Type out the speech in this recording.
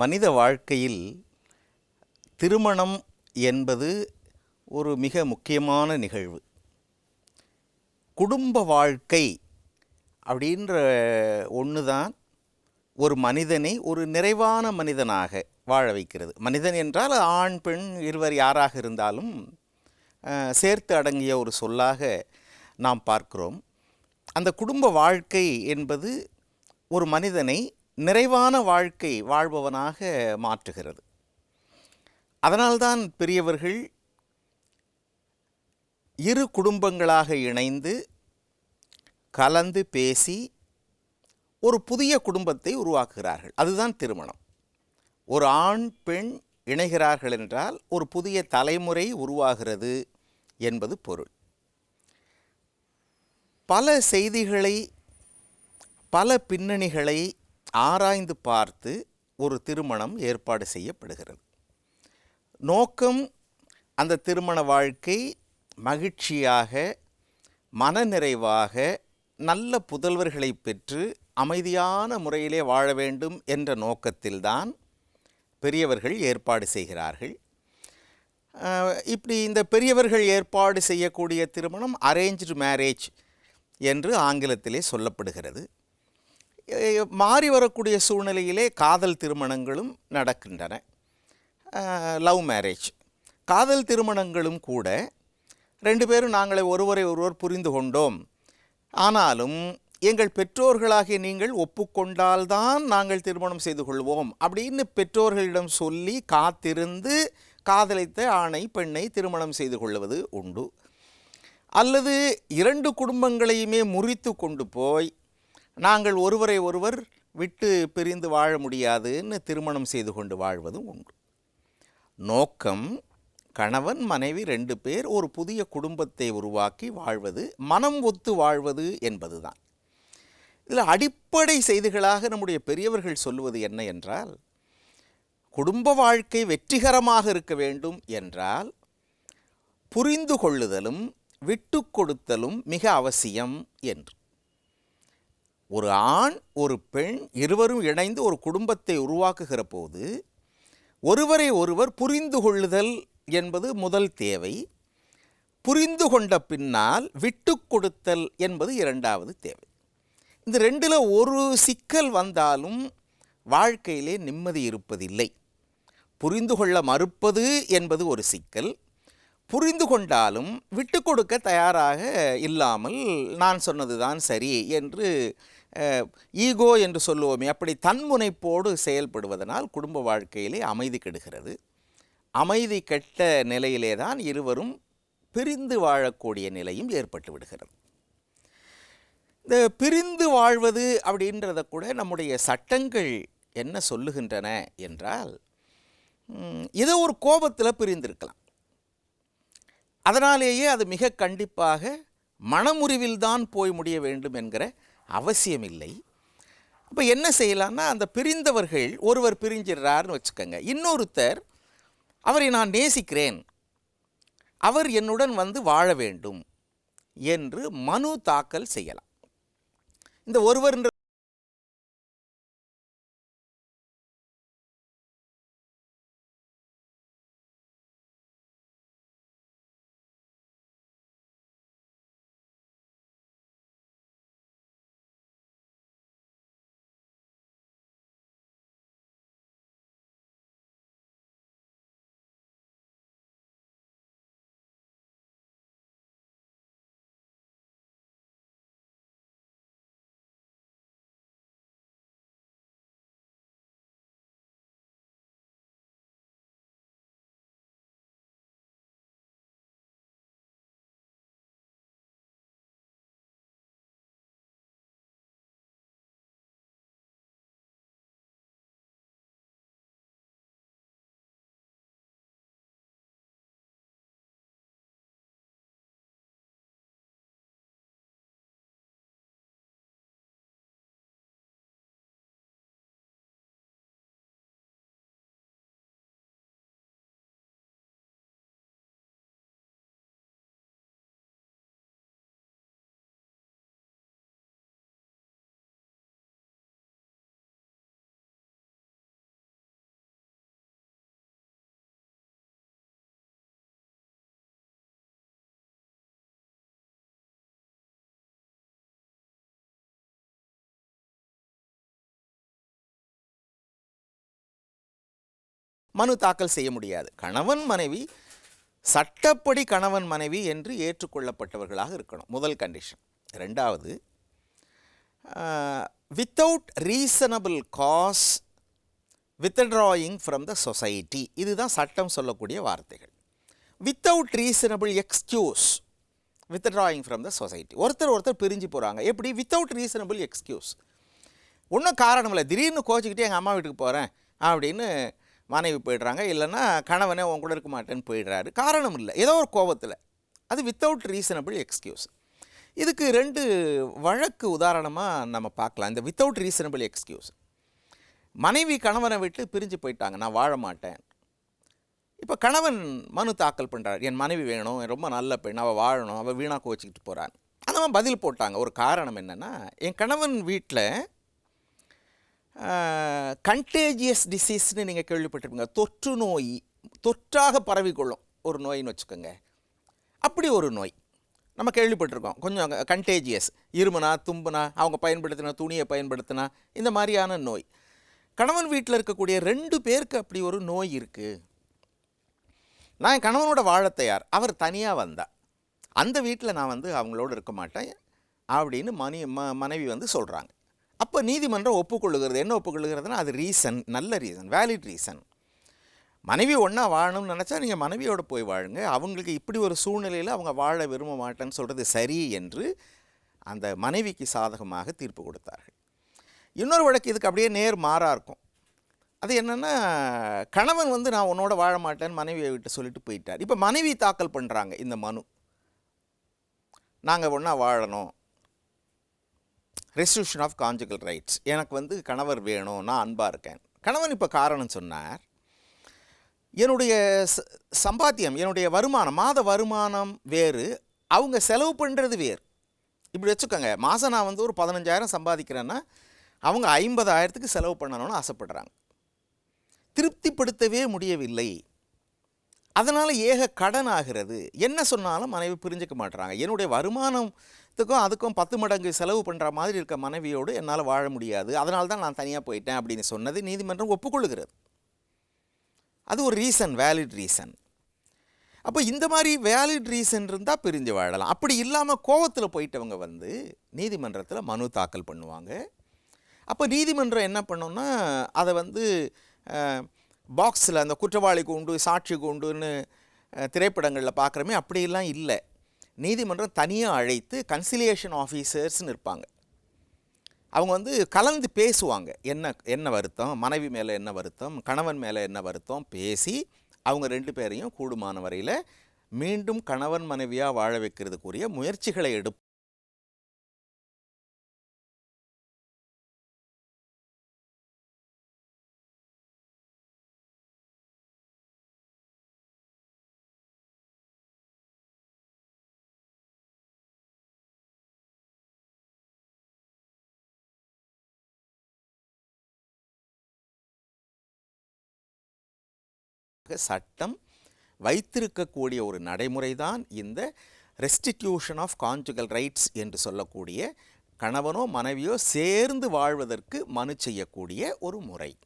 மனித வாழ்க்கையில் திருமணம் என்பது ஒரு மிக முக்கியமான நிகழ்வு. குடும்ப வாழ்க்கை அப்படின்ற ஒன்று தான் ஒரு மனிதனை ஒரு நிறைவான மனிதனாக வாழ வைக்கிறது. மனிதன் என்றால் ஆண் பெண் இருவர் யாராக இருந்தாலும் சேர்த்து அடங்கிய ஒரு சொல்லாக நாம் பார்க்கிறோம். அந்த குடும்ப வாழ்க்கை என்பது ஒரு மனிதனை நிறைவான வாழ்க்கை வாழ்பவனாக மாற்றுகிறது. அதனால்தான் பெரியவர்கள் இரு குடும்பங்களாக இணைந்து கலந்து பேசி ஒரு புதிய குடும்பத்தை உருவாக்குகிறார்கள். அதுதான் திருமணம். ஒரு ஆண் பெண் இணைகிறார்கள் என்றால் ஒரு புதிய தலைமுறை உருவாகிறது என்பது பொருள். பல செய்திகளை பல பின்னணிகளை ஆராய்ந்து பார்த்து ஒரு திருமணம் ஏற்பாடு செய்யப்படுகிறது. நோக்கம் அந்த திருமண வாழ்க்கை மகிழ்ச்சியாக மனநிறைவாக நல்ல புதல்வர்களை பெற்று அமைதியான முறையிலே வாழ வேண்டும் என்ற நோக்கத்தில்தான் பெரியவர்கள் ஏற்பாடு செய்கிறார்கள். இப்படி இந்த பெரியவர்கள் ஏற்பாடு செய்யக்கூடிய திருமணம் அரேഞ്ച്டு மேரேஜ் என்று ஆங்கிலத்திலே சொல்லப்படுகிறது. மாறி வரக்கூடிய சூழ்நிலையிலே காதல் திருமணங்களும் நடக்கின்றன. Love marriage. காதல் திருமணங்களும் கூட ரெண்டு பேரும் நாங்களை ஒருவரை ஒருவர் புரிந்து கொண்டோம். ஆனாலும் எங்கள் பெற்றோர்களாகிய நீங்கள் ஒப்புக்கொண்டால்தான் நாங்கள் திருமணம் செய்து கொள்வோம் அப்படின்னு பெற்றோர்களிடம் சொல்லி காத்திருந்து காதலித்த ஆணை பெண்ணை திருமணம் செய்து கொள்வது உண்டு. அல்லது இரண்டு குடும்பங்களையுமே முறித்து கொண்டு போய் நாங்கள் ஒருவரை ஒருவர் விட்டு பிரிந்து வாழ முடியாதுன்னு திருமணம் செய்து கொண்டு வாழ்வதும் உண்டு. நோக்கம் கணவன் மனைவி ரெண்டு பேர் ஒரு புதிய குடும்பத்தை உருவாக்கி வாழ்வது மனம் ஒத்து வாழ்வது என்பதுதான். இதில் அடிப்படை செய்திகளாக நம்முடைய பெரியவர்கள் சொல்லுவது என்ன என்றால் குடும்ப வாழ்க்கை வெற்றிகரமாக இருக்க வேண்டும் என்றால் புரிந்து கொள்ளுதலும் விட்டு கொடுத்தலும் மிக அவசியம் என்று. ஒரு ஆண் ஒரு பெண் இருவரும் இணைந்து ஒரு குடும்பத்தை உருவாக்குகிற போது ஒருவரை ஒருவர் புரிந்து கொள்ளுதல் என்பது முதல் தேவை. புரிந்து கொண்ட பின்னால் விட்டு கொடுத்தல் என்பது இரண்டாவது தேவை. இந்த ரெண்டில் ஒரு சிக்கல் வந்தாலும் வாழ்க்கையிலே நிம்மதி இருப்பதில்லை. புரிந்து கொள்ள மறுப்பது என்பது ஒரு சிக்கல். புரிந்து கொண்டாலும் விட்டு கொடுக்க தயாராக இல்லாமல் நான் சொன்னதுதான் சரி என்று ஈகோ என்று சொல்லுவோமே அப்படி தன்முனைப்போடு செயல்படுவதனால் குடும்ப வாழ்க்கையிலே அமைதி கெடுகிறது. அமைதி கெட்ட நிலையிலே தான் இருவரும் பிரிந்து வாழக்கூடிய நிலையும் ஏற்பட்டு விடுகிறது. இந்த பிரிந்து வாழ்வது அப்படின்றத கூட நம்முடைய சட்டங்கள் என்ன சொல்லுகின்றன என்றால் ஏதோ ஒரு கோபத்தில் பிரிந்திருக்கலாம். அதனாலேயே அது மிக கண்டிப்பாக மனமுறிவில்தான் போய் முடிய வேண்டும் என்கிற அவசியமில்லை. அப்போ என்ன செய்யலான்னா அந்த பிரிந்தவர்கள் ஒருவர் பிரிஞ்சிடுறாருன்னு வச்சுக்கோங்க. இன்னொருத்தர் அவரை நான் நேசிக்கிறேன். அவர் என்னுடன் வந்து வாழ வேண்டும் என்று மனு தாக்கல் செய்யலாம். இந்த ஒருவர் மனு தாக்கல் செய்ய முடியாது. கணவன் மனைவி சட்டப்படி கணவன் மனைவி என்று ஏற்றுக்கொள்ளப்பட்டவர்களாக இருக்கணும். முதல் கண்டிஷன் ரெண்டாவது without reasonable cause withdrawing from the society இதுதான் சட்டம் சொல்லக்கூடிய வார்த்தைகள். Without reasonable excuse withdrawing from the society ஒருத்தர் ஒருத்தர் பிரிஞ்சு போகிறாங்க எப்படி? வித்தவுட் ரீசனபிள் எக்ஸ்கியூஸ் ஒன்றும் காரணம் இல்லை. திடீர்னு கோச்சிக்கிட்டே எங்கள் அம்மா வீட்டுக்கு போகிறேன் அப்படின்னு மனைவி போயிடுறாங்க. இல்லைன்னா கணவனே உன் கூட இருக்க மாட்டேன்னு போயிடுறாரு. காரணம் இல்லை. ஏதோ ஒரு கோபத்தில். அது வித்தவுட் ரீசனபிள் எக்ஸ்கியூஸ் இதுக்கு ரெண்டு வழக்கு உதாரணமாக நம்ம பார்க்கலாம். இந்த வித்தவுட் ரீசனபிள் எக்ஸ்கியூஸ் மனைவி கணவனை விட்டு பிரிஞ்சு போயிட்டாங்க. நான் வாழ மாட்டேன். இப்போ கணவன் மனு தாக்கல் பண்ணுறார் என் மனைவி வேணும். ரொம்ப நல்ல பெண். அவள் வாழணும். அவள் வீணாக கோச்சிக்கிட்டு போகிறான் அந்த மாதிரி பதில் போட்டாங்க. ஒரு காரணம் என்னென்னா என் கணவன் வீட்டில் கண்டேஜியஸ் டிசீஸ்னு நீங்கள் கேள்விப்பட்டிருப்பீங்க. தொற்று நோய் தொற்றாக பரவிக்கொள்ளும் ஒரு நோயின்னு வச்சுக்கோங்க. அப்படி ஒரு நோய். நம்ம கேள்விப்பட்டிருக்கோம். கொஞ்சம் கண்டேஜியஸ் இருமுனா தும்புனா அவங்க பயன்படுத்தின துணியை பயன்படுத்தினா இந்த மாதிரியான நோய். கணவன் வீட்டில் இருக்கக்கூடிய ரெண்டு பேருக்கு அப்படி ஒரு நோய் இருக்குது நான் என் கணவனோட வாழ தயார். அவர் தனியாக வந்தார் அந்த வீட்டில் நான் வந்து அவங்களோட இருக்க மாட்டேன் அப்படின்னு மணி ம மனைவி வந்து சொல்கிறாங்க அப்போ நீதிமன்றம் ஒப்புக்கொள்ளுகிறது. என்ன ஒப்புக்கொள்ளுகிறதுனா அது ரீசன் நல்ல ரீசன் வேலிட் ரீசன் மனைவி ஒன்றா வாழணும்னு நினச்சா நீங்கள் மனைவியோட போய் வாழுங்க. அவங்களுக்கு இப்படி ஒரு சூழ்நிலையில் அவங்க வாழ விரும்ப மாட்டேன்னு சொல்கிறது சரி என்று அந்த மனைவிக்கு சாதகமாக தீர்ப்பு கொடுத்தார்கள். இன்னொரு வழக்கு இதுக்கு அப்படியே நேர் மாறாக இருக்கும். அது என்னென்னா கணவன் வந்து நான் உன்னோட வாழ மாட்டேன்னு மனைவியை விட்டு சொல்லிட்டு போயிட்டார். இப்போ மனைவி தாக்கல் பண்ணுறாங்க இந்த மனு. நாங்கள் ஒன்றா வாழணும். ரெஸ்டியூஷன் ஆஃப் கான்ஜுகல் ரைட்ஸ் எனக்கு வந்து கணவர் வேணும் நான் அன்பாக இருக்கேன். கணவன் இப்போ காரணம் சொன்னார். என்னுடைய ச- சம்பாத்தியம் என்னுடைய வருமானம் மாத வருமானம் வேறு அவங்க செலவு பண்ணுறது வேறு. இப்படி வச்சுக்கோங்க மாதம் நான் வந்து ஒரு பதினஞ்சாயிரம் சம்பாதிக்கிறேன்னா அவங்க ஐம்பதாயிரத்துக்கு செலவு பண்ணணும்னு ஆசைப்படுறாங்க. திருப்திப்படுத்தவே முடியவில்லை. அதனால் ஏக கடன் ஆகிறது என்ன சொன்னாலும் மனைவி புரிஞ்சிக்க மாட்றாங்க. என்னுடைய வருமானத்துக்கும் அதுக்கும் பத்து மடங்கு செலவு பண்ணுற மாதிரி இருக்க மனைவியோடு என்னால் வாழ முடியாது. அதனால தான் நான் தனியாக போயிட்டேன் அப்படின்னு சொன்னது நீதிமன்றம் ஒப்புக்கொள்கிறது அது ஒரு ரீசன் வேலிட் ரீசன். அப்போ இந்த மாதிரி வேலிட் ரீசன் இருந்தால் பிரிஞ்சு வாழலாம். அப்படி இல்லாமல் கோவத்தில் போயிட்டவங்க வந்து நீதிமன்றத்தில் மனு தாக்கல் பண்ணுவாங்க. அப்போ நீதிமன்றம் என்ன பண்ணோன்னா அதை வந்து பாக்ஸில் அந்த குற்றவாளிக்கு உண்டு சாட்சிக்கு உண்டுன்னு திரைப்படங்களில் பார்க்குறமே அப்படியெல்லாம் இல்லை. நீதிமன்றம் தனியாக அழைத்து கன்சிலியேஷன் ஆஃபீஸர்ஸ்னு இருப்பாங்க. அவங்க வந்து கலந்து பேசுவாங்க. என்ன என்ன வருத்தம்? மனைவி மேலே என்ன வருத்தம்? கணவன் மேலே என்ன வருத்தம்? பேசி அவங்க ரெண்டு பேரையும் கூடுமான வரையில் மீண்டும் கணவன் மனைவியாக வாழ வைக்கிறதுக்குரிய முயற்சிகளை எடு சட்டம் வைத்திருக்கக்கூடிய ஒரு நடைமுறை தான் இந்த ரெஸ்டிடியூஷன் ஆஃப் கான்ஜுகல் ரைட்ஸ் என்று சொல்லக்கூடிய கணவனோ மனைவியோ சேர்ந்து வாழ்வதற்கு மனு செய்யக்கூடிய ஒரு முறை.